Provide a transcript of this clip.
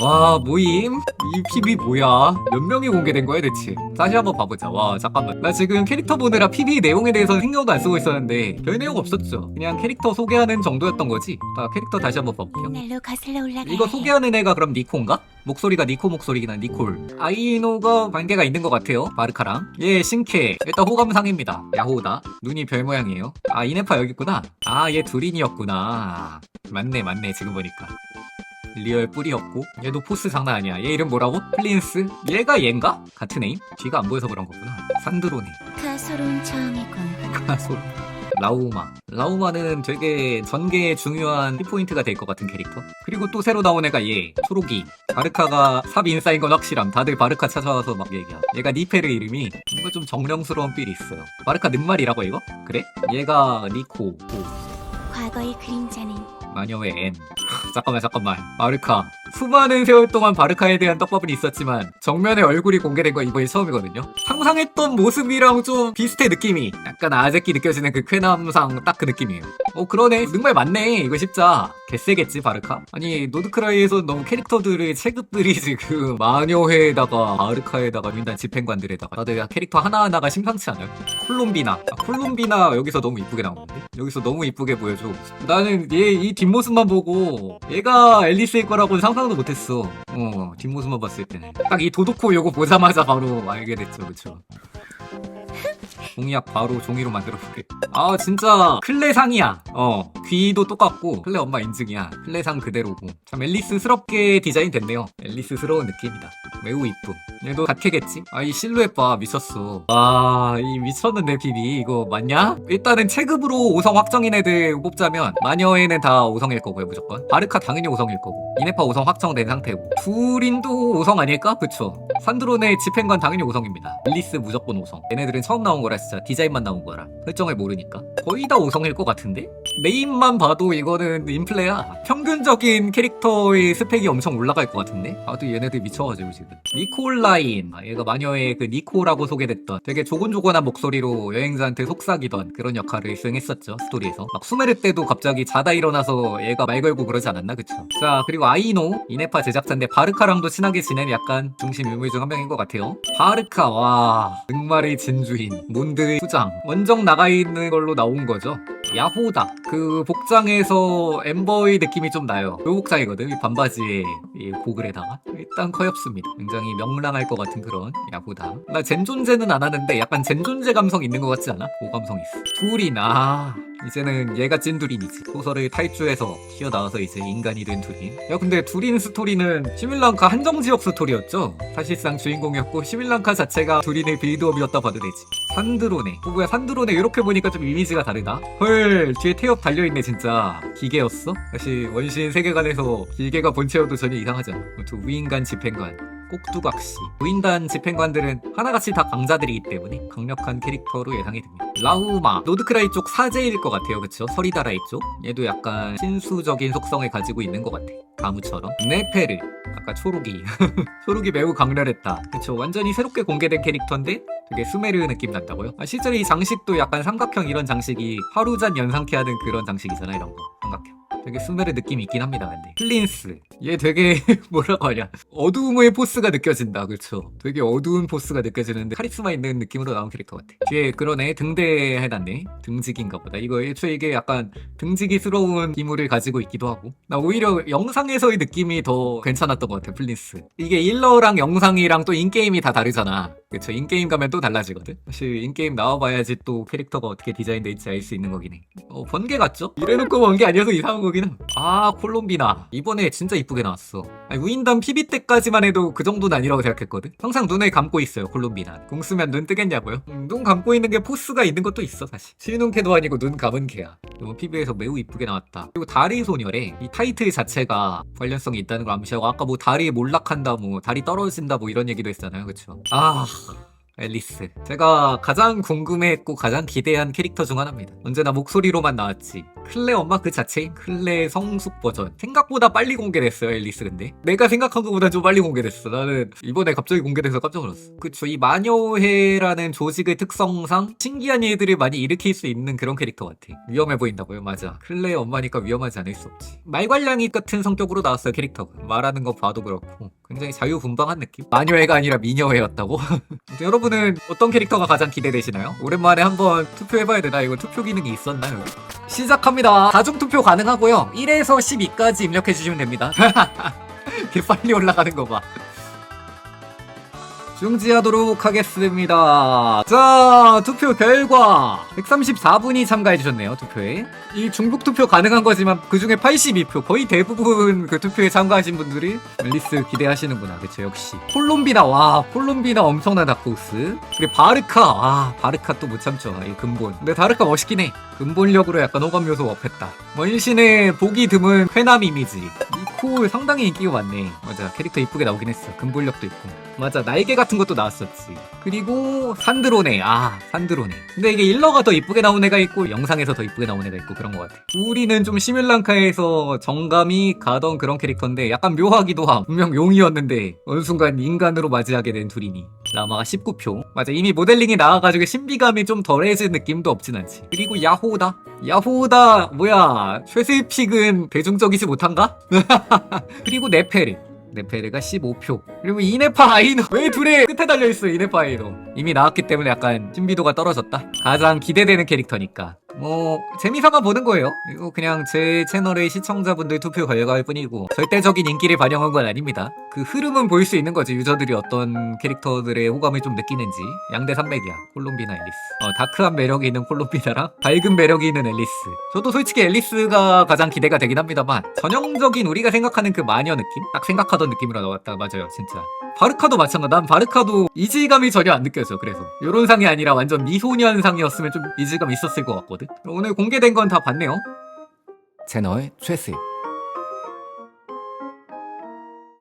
와 모임? 이 PB 뭐야? 몇 명이 공개된 거야 대체? 다시 한번 봐보자. 와 잠깐만. 나 지금 캐릭터 보느라 PB 내용에 대해서 신경도 안 쓰고 있었는데 별 내용 없었죠. 그냥 캐릭터 소개하는 정도였던 거지? 자 캐릭터 다시 한번 봐볼게요. 날로 거슬러 올라가. 이거 소개하는 애가 그럼 니코인가? 목소리가 니코 목소리긴 한 니콜. 아이노가 관계가 있는 것 같아요 바르카랑. 얘 신캐. 일단 호감상입니다. 야호다. 눈이 별 모양이에요. 아 이네파 여기 있구나. 아 얘 둘인이었구나. 맞네 맞네 지금 보니까 리얼 뿌리였고 얘도 포스 장난 아니야 얘 이름 뭐라고? 플린스? 얘가 얘인가? 같은 애임? 뒤가 안 보여서 그런 거구나 산드로네 가소로운 정이군. 가소 라우마 라우마는 되게 전개에 중요한 키포인트가 될 것 같은 캐릭터 그리고 또 새로 나온 애가 얘 초록이 바르카가 삽 인싸인 건 확실함 다들 바르카 찾아와서 막 얘기함 얘가 니페르 이름이 뭔가 좀 정령스러운 삘이 있어요 바르카 늑말이라고 이거? 그래? 얘가 니코 오, 과거의 그림자는 마녀의 앤 하, 잠깐만 잠깐만. 바르카 수많은 세월 동안 바르카에 대한 떡밥은 있었지만 정면에 얼굴이 공개된 건 이번이 처음이거든요. 상상했던 모습이랑 좀 비슷해 느낌이. 약간 아재끼 느껴지는 그 쾌남상 딱 그 느낌이에요. 어 그러네. 늑말 맞네. 이거 십자. 개쎄겠지 바르카? 아니 노드크라이에서 너무 캐릭터들의 체급들이 지금 마녀회에다가 바르카에다가 민단 집행관들에다가. 다들 캐릭터 하나하나가 심상치 않아요. 콜롬비나. 아, 콜롬비나 여기서 너무 이쁘게 나오는데? 여기서 너무 이쁘게 보여줘. 나는 얘 이 뒷모습만 보고 얘가 앨리스일 거라고는 상상 도 못했어. 어 뒷모습만 봤을 때는. 딱 이 도도코 요거 보자마자 바로 알게 됐죠 그쵸 공약 바로 종이로 만들어볼게. 아 진짜. 클레상이야. 어 귀도 똑같고 클레 엄마 인증이야. 클레상 그대로고. 참 앨리스스럽게 디자인 됐네요. 앨리스스러운 느낌이다. 매우 이쁨 얘도 갓캐겠지? 아 이 실루엣 봐. 미쳤어. 아이 미쳤는데 비비 이거 맞냐? 일단은 체급으로 5성 확정인 애들 뽑자면 마녀에는 다 5성일 거고요 무조건. 바르카 당연히 5성일 거고. 이네파 5성 확정된 상태고. 두린도 5성 아닐까? 그쵸. 산드론의 집행관 당연히 5성입니다. 앨리스 무조건 5성. 얘네들은 처음 나온 거라 진짜 디자인만 나온 거라. 설정을 모르니까. 거의 다 5성일 것 같은데? 네임만 봐도 이거는 인플레야. 평균적인 캐릭터의 스펙이 엄청 올라갈 것 같은데? 아도 얘네들 미쳐가지고 지금. 니콜라인. 아, 얘가 마녀의 그 니코라고 소개됐던 되게 조곤조곤한 목소리로 여행자한테 속삭이던 그런 역할을 수행했었죠 스토리에서. 막 수메르 때도 갑자기 자다 일어나서 얘가 말 걸고 그러지 않았나 그쵸? 자 그리고 아이노. 이네파 제작자인데 바르카랑도 친하게 지내는 약간 중심 인물 중 한 명인 것 같아요. 바르카. 와 늑말의 진주인 몬드의 수장. 원정 나가 있는 걸로 나온 거죠. 야호다. 그 복장에서 엠버의 느낌이 좀 나요. 그 복장이거든 이 반바지에 이 고글에다가. 일단 커엽습니다. 굉장히 명랑할 것 같은 그런 야호다. 나 젠존제는 안 하는데 약간 젠존제 감성 있는 것 같지 않아? 그 감성 있어. 둘이 나 이제는 얘가 찐 두린이지. 소설을 탈주해서 튀어나와서 이제 인간이 된 두린 야 근데 두린 스토리는 시밀랑카 한정지역 스토리였죠? 사실상 주인공이었고 시밀랑카 자체가 두린의 빌드업이었다 봐도 되지. 산드로네. 어 뭐야 산드로네 이렇게 보니까 좀 이미지가 다르다. 헐 뒤에 태엽 달려있네 진짜. 기계였어? 역시 원신 세계관에서 기계가 본체여도 전혀 이상하지 않아. 저 우인간 집행관 꼭두각시. 무인단 집행관들은 하나같이 다 강자들이기 때문에 강력한 캐릭터로 예상이 됩니다. 라우마. 노드크라이 쪽 사제일 것 같아요. 그쵸? 서리다라이 쪽? 얘도 약간 신수적인 속성을 가지고 있는 것 같아. 가무처럼. 네페르. 아까 초록이. 초록이 매우 강렬했다. 그쵸? 완전히 새롭게 공개된 캐릭터인데 되게 수메르 느낌 난다고요? 아, 실제로 이 장식도 약간 삼각형 이런 장식이 하루잔 연상케 하는 그런 장식이잖아 이런 거. 삼각형 되게 수메르 느낌이 있긴 합니다 근데. 플린스. 얘 되게 뭐라고 하냐. 어두움의 포스가 느껴진다 그쵸 되게 어두운 포스가 느껴지는데 카리스마 있는 느낌으로 나온 캐릭터 같아. 뒤에 그러네 등대 해놨네. 등지기인가 보다. 이거 애초에 이게 약간 등지기스러운 기물을 가지고 있기도 하고. 나 오히려 영상에서의 느낌이 더 괜찮았던 것 같아 플린스. 이게 일러랑 영상이랑 또 인게임이 다 다르잖아. 그쵸 인게임 가면 또 달라지거든. 사실 인게임 나와봐야지 또 캐릭터가 어떻게 디자인돼 있지 알 수 있는 거긴 해 어 번개 같죠? 이래놓고 번개 아니어서 이상한 거긴 함아 콜롬비나. 이번에 진짜 이쁘게 나왔어. 아니, 우인단 PB 때까지만 해도 그 정도는 아니라고 생각했거든? 항상 눈을 감고 있어요 콜롬비나. 공 쓰면 눈 뜨겠냐고요? 음, 눈 감고 있는 게 포스가 있는 것도 있어 사실. 쉬는 캐도 아니고 눈 감은 캐야. 이번 PB에서 매우 이쁘게 나왔다. 그리고 다리 소녀래. 이 타이틀 자체가 관련성이 있다는 걸 암시하고 아까 뭐 다리 몰락한다 뭐 다리 떨어진다 뭐 이런 얘기도 했잖아요 그쵸? 아 앨리스. 제가 가장 궁금해했고 가장 기대한 캐릭터 중 하나입니다. 언제나 목소리로만 나왔지 클레 엄마 그 자체? 클레 성숙 버전. 생각보다 빨리 공개됐어요 앨리스 근데. 내가 생각한 것보다 좀 빨리 공개됐어. 나는 이번에 갑자기 공개돼서 깜짝 놀랐어. 그쵸 이 마녀회라는 조직의 특성상 신기한 일들을 많이 일으킬 수 있는 그런 캐릭터 같아. 위험해 보인다고요? 맞아. 클레 엄마니까 위험하지 않을 수 없지. 말괄량이 같은 성격으로 나왔어요 캐릭터가. 말하는 거 봐도 그렇고. 굉장히 자유분방한 느낌? 마녀회가 아니라 미녀회였다고? 여러분은 어떤 캐릭터가 가장 기대되시나요? 오랜만에 한번 투표해봐야 되나? 이거 투표 기능이 있었나요? 시작합니다. 다중 투표 가능하고요. 1에서 12까지 입력해 주시면 됩니다. 이렇게 빨리 올라가는 거 봐. 중지하도록 하겠습니다. 자, 투표 결과 134분이 참가해 주셨네요, 투표에. 이 중복 투표 가능한 거지만 그 중에 82표, 거의 대부분 그 투표에 참가하신 분들이 멜리스 기대하시는구나. 그쵸, 역시. 콜롬비나, 와, 콜롬비나 엄청난 다크호스. 그리고 바르카, 아, 바르카 또 못 참죠. 이 근본. 근데 바르카 멋있긴 해. 근본력으로 약간 호감 요소 업했다. 원신의 보기 드문 회남 이미지. 이콜 상당히 인기가 많네. 맞아, 캐릭터 이쁘게 나오긴 했어. 근본력도 있고. 맞아, 날개 같은 것도 나왔었지. 그리고 산드로네. 아, 산드로네. 근데 이게 일러가 더 이쁘게 나온 애가 있고 영상에서 더 이쁘게 나온 애가 있고 그런 것 같아. 우리는 좀 시뮬랑카에서 정감이 가던 그런 캐릭터인데 약간 묘하기도 함. 분명 용이었는데 어느 순간 인간으로 맞이하게 된 둘이니. 라마가 19표. 맞아, 이미 모델링이 나와가지고 신비감이 좀 덜해진 느낌도 없진 않지. 그리고 야호다. 야호다, 뭐야. 최세픽은 대중적이지 못한가? 그리고 네페르. 네페르가 15표. 그리고 이네파 아이노. 왜 둘의 끝에 달려있어, 이네파 아이노. 이미 나왔기 때문에 약간 신비도가 떨어졌다. 가장 기대되는 캐릭터니까. 뭐, 재미삼아 보는 거예요. 이거 그냥 제 채널의 시청자분들 투표 결과일 뿐이고, 절대적인 인기를 반영한 건 아닙니다. 그 흐름은 보일 수 있는 거지. 유저들이 어떤 캐릭터들의 호감을 좀 느끼는지. 양대 산맥이야. 콜롬비나 앨리스. 어, 다크한 매력이 있는 콜롬비나랑 밝은 매력이 있는 앨리스. 저도 솔직히 앨리스가 가장 기대가 되긴 합니다만, 전형적인 우리가 생각하는 그 마녀 느낌? 딱 생각하던 느낌으로 나왔다. 맞아요, 진짜. 바르카도 마찬가지. 난 바르카도 이질감이 전혀 안 느껴져. 그래서 요런 상이 아니라 완전 미소년 상이었으면 좀 이질감 있었을 것 같거든. 오늘 공개된 건 다 봤네요. 채널 최스